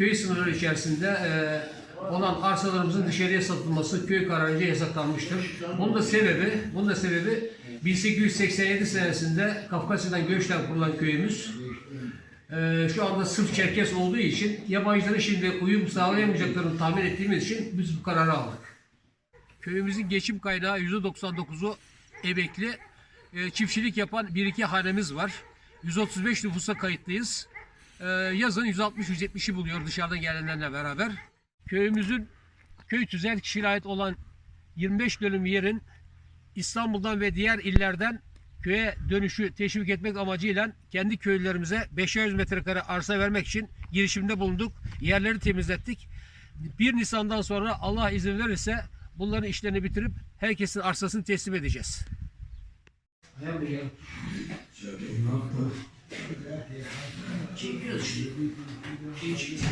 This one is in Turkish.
köy sınırları içerisinde e, olan arsalarımızın dışarıya satılması köy kararınca yasaklanmıştır. Bunun da sebebi, bunun da sebebi 1887 senesinde Kafkasya'dan göçten kurulan köyümüz e, şu anda sırf Çerkes olduğu için yabancıların şimdi uyum sağlayamayacaklarını tahmin ettiğimiz için biz bu kararı aldık. Köyümüzün geçim kaynağı %99'u emekli. E, çiftçilik yapan bir iki hanemiz var. 135 nüfusa kayıtlıyız. E, yazın 160-170'i buluyor dışarıdan gelenlerle beraber. Köyümüzün köy tüzel kişiye ait olan 25 dönüm yerin İstanbul'dan ve diğer illerden köye dönüşü teşvik etmek amacıyla kendi köylerimize 500 metrekare arsa vermek için girişimde bulunduk. Yerleri temizlettik. 1 Nisan'dan sonra Allah izin verirse bunların işlerini bitirip herkesin arsasını teslim edeceğiz. 听乐曲，听曲子